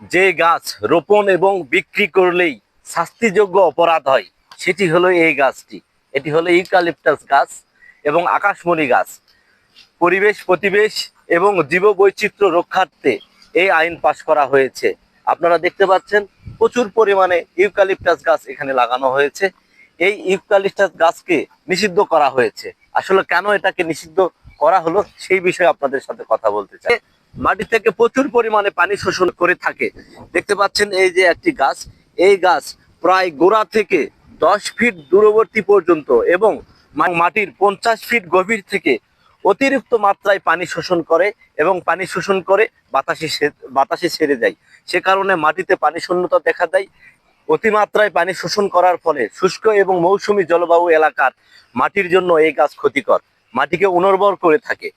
যে গাছ রোপণ এবং বিক্রি করলেই শাস্তিযোগ্য অপরাধ হয়, সেটি হলো এই গাছটি। এটি হলো ইউক্যালিপটাস গাছ এবং আকাশমণি গাছ। পরিবেশ, প্রতিবেশ এবং জীববৈচিত্র্য রক্ষার্থে এই আইন পাশ করা হয়েছে। আপনারা দেখতে পাচ্ছেন, প্রচুর পরিমাণে ইউক্যালিপটাস গাছ এখানে লাগানো হয়েছে। এই ইউক্যালিপটাস গাছকে নিষিদ্ধ করা হয়েছে। আসলে কেন এটাকে নিষিদ্ধ করা হলো সেই বিষয়ে আপনাদের সাথে কথা বলতে চাই। মাটি থেকে প্রচুর পরিমাণে পানি শোষণ করে থাকে। দেখতে পাচ্ছেন এই যে একটি গাছ, এই গাছ প্রায় গোড়া থেকে দশ ফিট দূরবর্তী পর্যন্ত এবং মাটির পঞ্চাশ ফিট গভীর থেকে অতিরিক্ত মাত্রায় পানি শোষণ করে এবং পানি শোষণ করে বাতাসে বাতাসে ছেড়ে যায় সে কারণে মাটিতে পানি শূন্যতা দেখা দেয়। অতিমাত্রায় পানি শোষণ করার ফলে শুষ্ক এবং মৌসুমী জলবায়ু এলাকার মাটির জন্য এই গাছ ক্ষতিকর। মাটিকে অনুর্বর করে থাকে।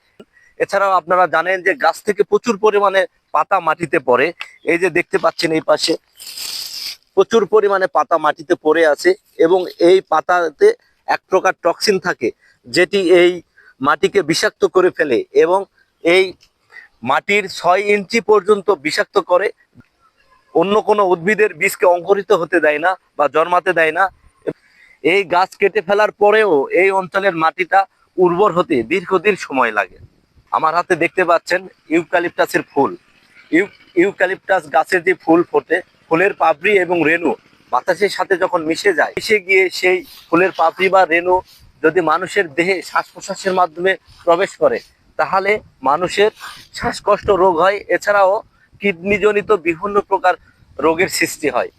এছাড়াও আপনারা জানেন যে গাছ থেকে প্রচুর পরিমাণে পাতা মাটিতে পড়ে। এই যে দেখতে পাচ্ছেন এই পাশে, প্রচুর পরিমাণে পাতা মাটিতে পড়ে আছে এবং এই পাতাতে এক প্রকার টক্সিন থাকে, যেটি এই মাটিকে বিষাক্ত করে ফেলে এবং এই মাটির ছয় ইঞ্চি পর্যন্ত বিষাক্ত করে। অন্য কোনো উদ্ভিদের বীজকে অঙ্কুরিত হতে দেয় না বা জন্মাতে দেয় না। এই গাছ কেটে ফেলার পরেও এই অঞ্চলের মাটিটা উর্বর হতে দীর্ঘদিন সময় লাগে। আমার হাতে দেখতে পাচ্ছেন ইউক্যালিপটাসের ফুল। ইউ ইউক্যালিপটাস গাছের যে ফুল ফোটে, ফুলের পাপড়ি এবং রেণু বাতাসের সাথে যখন মিশে যায়, মিশে গিয়ে সেই ফুলের পাপড়ি বা রেণু যদি মানুষের দেহে শ্বাস প্রশ্বাসের মাধ্যমে প্রবেশ করে, তাহলে মানুষের শ্বাসকষ্ট রোগ হয়। এছাড়াও কিডনিজনিত বিভিন্ন প্রকার রোগের সৃষ্টি হয়।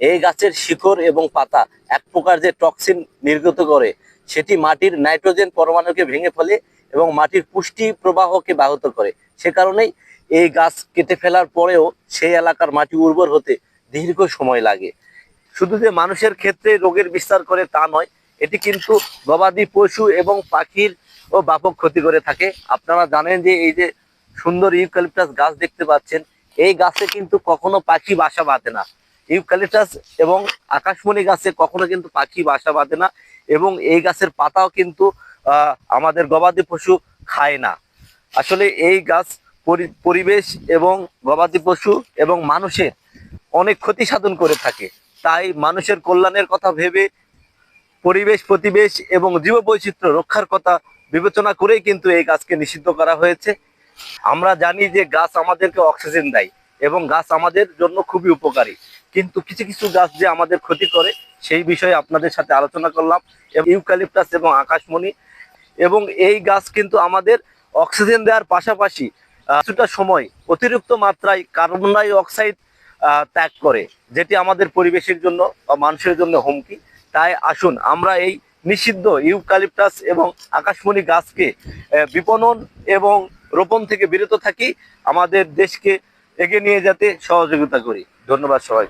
এই গাছের শিকড় এবং পাতা এক প্রকার যে টক্সিন নির্গত করে সেটি মাটির নাইট্রোজেন পরমাণুকে ভেঙে ফেলে এবং মাটির পুষ্টি প্রবাহকে ব্যাহত করে। সে কারণেই এই গাছ কেটে ফেলার পরেও সেই এলাকার মাটি উর্বর হতে দীর্ঘ সময় লাগে। শুধু যে মানুষের ক্ষেত্রে রোগের বিস্তার করে তা নয়, এটি কিন্তু গবাদি পশু এবং পাখির ও ব্যাপক ক্ষতি করে থাকে। আপনারা জানেন যে এই যে সুন্দর ইউক্যালিপটাস গাছ দেখতে পাচ্ছেন, এই গাছে কিন্তু কখনো পাখি বাসা বাঁধে না। ইউক্যালিপটাস এবং আকাশমণি গাছে কখনো কিন্তু পাখি বাসা বাঁধে না এবং এই গাছের পাতাও কিন্তু আমাদের গবাদি পশু খায় না। আসলে এই গাছ পরি- পরিবেশ এবং গবাদি পশু এবং মানুষের অনেক ক্ষতি সাধন করে থাকে। তাই মানুষের কল্যাণের কথা ভেবে পরিবেশ, প্রতিবেশ এবং জীববৈচিত্র্য রক্ষার কথা বিবেচনা করেই কিন্তু এই গাছকে নিষিদ্ধ করা হয়েছে। আমরা জানি যে গাছ আমাদেরকে অক্সিজেন দেয় এবং গাছ আমাদের জন্য খুবই উপকারী। কিন্তু কিছু কিছু গাছ যে আমাদের ক্ষতি করে, সেই বিষয়ে আপনাদের সাথে আলোচনা করলাম, এবং ইউক্যালিপটাস এবং আকাশমণি, এবং এই গাছ কিন্তু আমাদের অক্সিজেন দেওয়ার পাশাপাশি কিছুটা সময় অতিরিক্ত মাত্রায় কার্বন ডাই অক্সাইড ত্যাগ করে, যেটি আমাদের পরিবেশের জন্য বা মানুষের জন্য হুমকি। তাই আসুন, আমরা এই নিষিদ্ধ ইউক্যালিপটাস এবং আকাশমণি গাছকে বিপণন এবং রোপণ থেকে বিরত থাকি, আমাদের দেশকে এগিয়ে নিয়ে যেতে সহযোগিতা করি। ধন্যবাদ সবাই